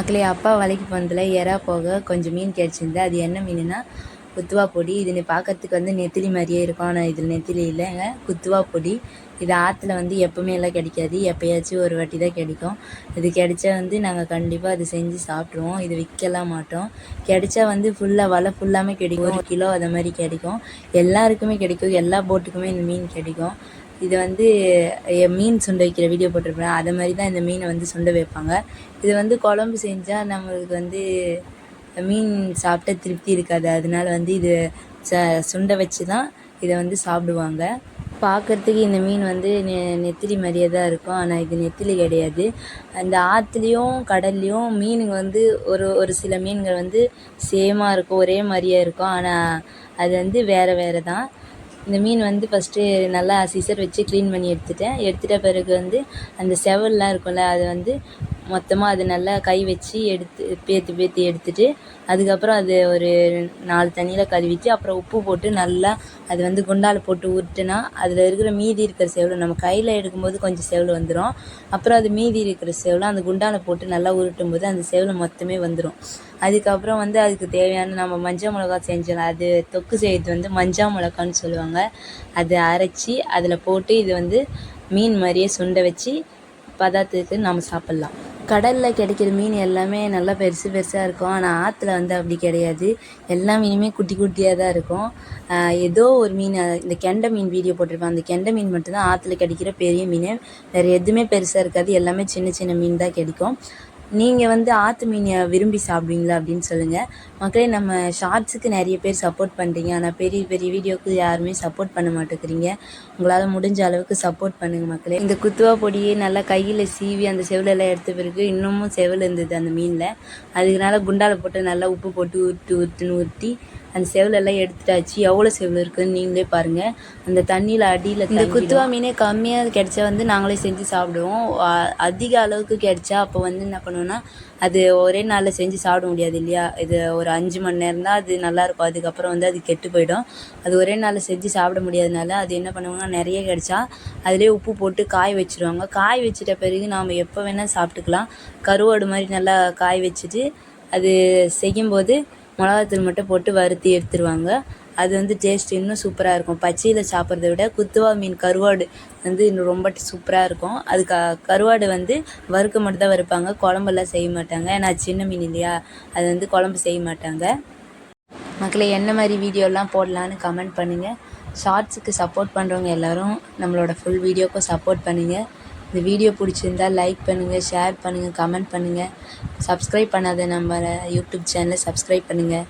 மக்களே அப்பா வலைக்கு போனதில் எறா போக கொஞ்சம் மீன் கிடச்சிருந்து அது என்ன மீனுன்னா குத்துவா பொடி. இது பார்க்கறதுக்கு வந்து நெத்திலி மாதிரியே இருக்கும். ஆனால் இதில் நெத்திலி இல்லைங்க குத்துவா பொடி. இது ஆற்றுல வந்து எப்பவுமே எல்லாம் கிடைக்காது. எப்போயாச்சும் ஒரு வாட்டி தான் கிடைக்கும். இது கிடைச்சா வந்து நாங்கள் கண்டிப்பாக அது செஞ்சு சாப்பிட்ருவோம் இது விற்கலாம் மாட்டோம். கிடைச்சா வந்து ஃபுல்லாக வலை ஃபுல்லாமே கிடைக்கும். ஒரு கிலோ அது மாதிரி கிடைக்கும். எல்லாருக்குமே கிடைக்கும். எல்லா போட்டுக்குமே இந்த மீன் கிடைக்கும். இது வந்து மீன் சுண்டை வைக்கிற வீடியோ போட்டிருப்பேன். அதை மாதிரி தான் இந்த மீனை வந்து சுண்டை வைப்பாங்க. இது வந்து குழம்பு செஞ்சால் நம்மளுக்கு வந்து மீன் சாப்பிட்ட திருப்தி இருக்காது. அதனால வந்து இது ச சுண்டை வச்சு தான் இதை வந்து சாப்பிடுவாங்க. பார்க்கறதுக்கு இந்த மீன் வந்து நெ நெத்திலி மாதிரியே தான் இருக்கும். ஆனால் இது நெத்திலி கிடையாது. அந்த ஆற்றுலையும் கடல்லையும் மீனுங்க வந்து ஒரு ஒரு சில மீன்கள் வந்து சேமாக இருக்கும் ஒரே மாதிரியே இருக்கும். ஆனால் அது வந்து வேறு வேறு தான் இந்த மீன் வந்து ஃபஸ்ட்டு நல்லா சிசர் வச்சு க்ளீன் பண்ணி எடுத்துட்டேன். எடுத்துட்ட பிறகு வந்து அந்த செவல்லாம் இருக்கும்ல அதை வந்து மொத்தமாக அது நல்லா கை வச்சு எடுத்து பேத்து பேத்து எடுத்துட்டு அதுக்கப்புறம் அது ஒரு நாலு தண்ணியில் கழுவிட்டு அப்புறம் உப்பு போட்டு நல்லா அது வந்து குண்டால் போட்டு உருட்டுனா அதில் இருக்கிற மீதி இருக்கிற சேவல் நம்ம கையில் எடுக்கும்போது கொஞ்சம் செவல் வந்துடும் அப்புறம் அது மீதி இருக்கிற செவலை அந்த குண்டால் போட்டு நல்லா உருட்டும் போது அந்த சேவல் மொத்தமே வந்துடும் அதுக்கப்புறம் வந்து அதுக்கு தேவையான நம்ம மஞ்சள் மிளகா செஞ்சோம் அது தொக்கு செய்கிறது வந்து மஞ்சள் மிளகான்னு சொல்லுவாங்க. அதை அரைச்சி அதில் போட்டு இது வந்து மீன் மாதிரியே சுண்டை வச்சு பதார்த்தத்துக்கு நம்ம சாப்பிட்லாம். கடலில் கிடைக்கிற மீன் எல்லாமே நல்லா பெருசு பெருசாக இருக்கும். ஆனால் ஆற்றுல வந்து அப்படி கிடையாது. எல்லா மீனுமே குட்டி குட்டியாக தான் இருக்கும். ஏதோ ஒரு மீன் இந்த கெண்டை மீன் வீடியோ போட்டிருப்பேன் அந்த கெண்டை மீன் மட்டும்தான் ஆற்றுல கிடைக்கிற பெரிய மீன். வேறு எதுவுமே பெருசாக இருக்காது. எல்லாமே சின்ன சின்ன மீன் தான் கிடைக்கும். நீங்கள் வந்து ஆற்று மீனை விரும்பி சாப்பிடுவீங்களா அப்படின்னு சொல்லுங்கள் மக்களே நம்ம ஷார்ட்ஸுக்கு நிறைய பேர் சப்போர்ட் பண்ணுறீங்க ஆனால் பெரிய பெரிய வீடியோக்கு யாருமே சப்போர்ட் பண்ண மாட்டேங்கிறீங்க. உங்களால் முடிஞ்ச அளவுக்கு சப்போர்ட் பண்ணுங்கள் மக்களே. இந்த குத்துவா பொடியே நல்லா கையில் சீவி அந்த செவிலெல்லாம் எடுத்த பிறகு இன்னமும் செவில் இருந்தது அந்த மீனில். அதுக்குனால குண்டால போட்டு நல்லா உப்பு போட்டு உருட்டு உருட்டுன்னு உருட்டி அந்த செவலெல்லாம் எடுத்துட்டாச்சு. எவ்வளோ செவல் இருக்குன்னு நீங்களே பாருங்கள் அந்த தண்ணியில் அடியில் இந்த குத்துவா மீனே கம்மியாக கிடைச்சா வந்து நாங்களே செஞ்சு சாப்பிடுவோம். அதிக அளவுக்கு கிடைச்சா அப்போ வந்து என்ன பண்ணுவோம்னா அது ஒரே நாளில் செஞ்சு சாப்பிட முடியாது இல்லையா? இது ஒரு அஞ்சு மணி நேரம் தான் அது நல்லாயிருக்கும் அதுக்கப்புறம் வந்து அது கெட்டு போயிடும். அது ஒரே நாளில் செஞ்சு சாப்பிட முடியாதனால அது என்ன பண்ணுவாங்கன்னா நிறைய கிடைச்சா அதிலே உப்பு போட்டு காய வச்சிருவாங்க. காய வச்சிட்ட பிறகு நாம் எப்போ வேணால் சாப்பிட்டுக்கலாம். கருவாடு மாதிரி நல்லா காய வச்சுட்டு அது செய்யும்போது மிளகாத்தூள் மட்டும் போட்டு வறுத்தி எடுத்துருவாங்க. அது வந்து டேஸ்ட் இன்னும் சூப்பராக இருக்கும். பச்சையில் சாப்பிட்றத விட குத்துவா மீன் கருவாடு வந்து இன்னும் ரொம்ப சூப்பராக இருக்கும். அது க கருவாடு வந்து வறுக்க மட்டும் தான் வறுப்பாங்க. குழம்பெல்லாம் செய்ய மாட்டாங்க. ஏன்னா சின்ன மீன் இல்லையா? அது வந்து குழம்பு செய்ய மாட்டாங்க. மக்களே என்ன மாதிரி வீடியோலாம் போடலான்னு கமெண்ட் பண்ணுங்கள் ஷார்ட்ஸுக்கு சப்போர்ட் பண்ணுறவங்க எல்லாரும் நம்மளோட ஃபுல் வீடியோக்கும் சப்போர்ட் பண்ணுங்கள் இந்த வீடியோ பிடிச்சிருந்தா லைக் பண்ணுங்கள் ஷேர் பண்ணுங்கள் கமெண்ட் பண்ணுங்கள் சப்ஸ்கிரைப் பண்ணாத நம்ம யூடியூப் சேனலை சப்ஸ்கிரைப் பண்ணுங்கள்